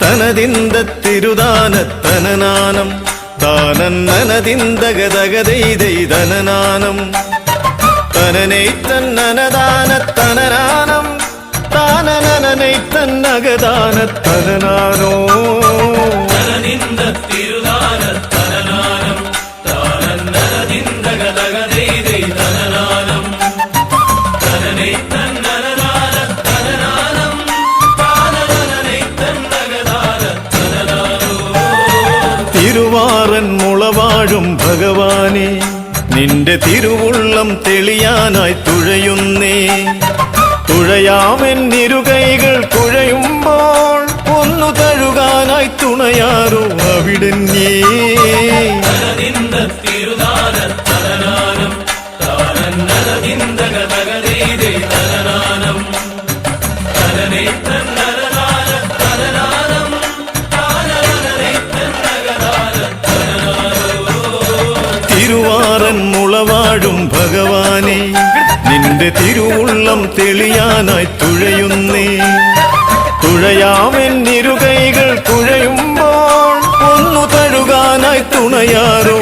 തനതിന്ത തിരുദാന തനനാനം തനനൈ തന്നനദാന തനനാനം താനനനനൈ തന്നകദാന തനനാനോ തനനിന്ദ തിരുവാറൻ മുളവാഴും ഭഗവാനെ. നിന്റെ തിരുവുള്ളം തെളിയാനായി തുഴയുന്നേ. തുഴയാമെൻ ഇരുകൈകൾ കുഴയുമ്പോൾ ഒന്നു തഴുകാനായി തുണയാറോ അവിടെ തിരുനാരം തനനാനം മാറൻ മുളവാടും ഭഗവാനെ. നിന്റെ തിരുവുള്ളം തെളിയാനായി തുഴയുന്നേ. തുഴയാവൻ തുഴയുമ്പോൾ ഒന്നു തഴുകാനായി തുണയാറോ